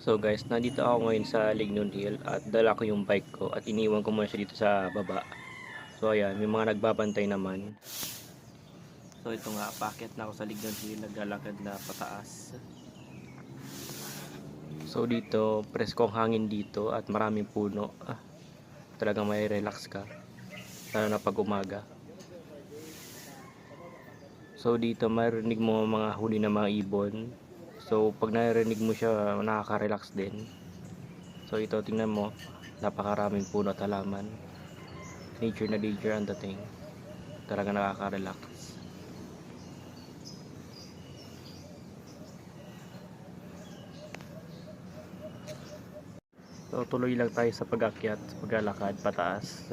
So guys, nandito ako ngayon sa Lignon Hill at dala ko yung bike ko at iniwan ko muna siya dito sa baba. So ayan, may mga nagbabantay naman. So ito nga, packet na ako sa Lignon Hill, naglalakad na pataas. So dito, preskong hangin dito at maraming puno. Ah, talagang may relax ka. Lalo na pag umaga. So dito marinig mo mga huli ng mga ibon. So pag narinig mo siya, nakaka-relax din. So ito tingnan mo, napakaraming puno at halaman. Nature na nature ang dating. Talaga nakaka-relax. So tuloy lang tayo sa pag-akyat, paglalakad pataas.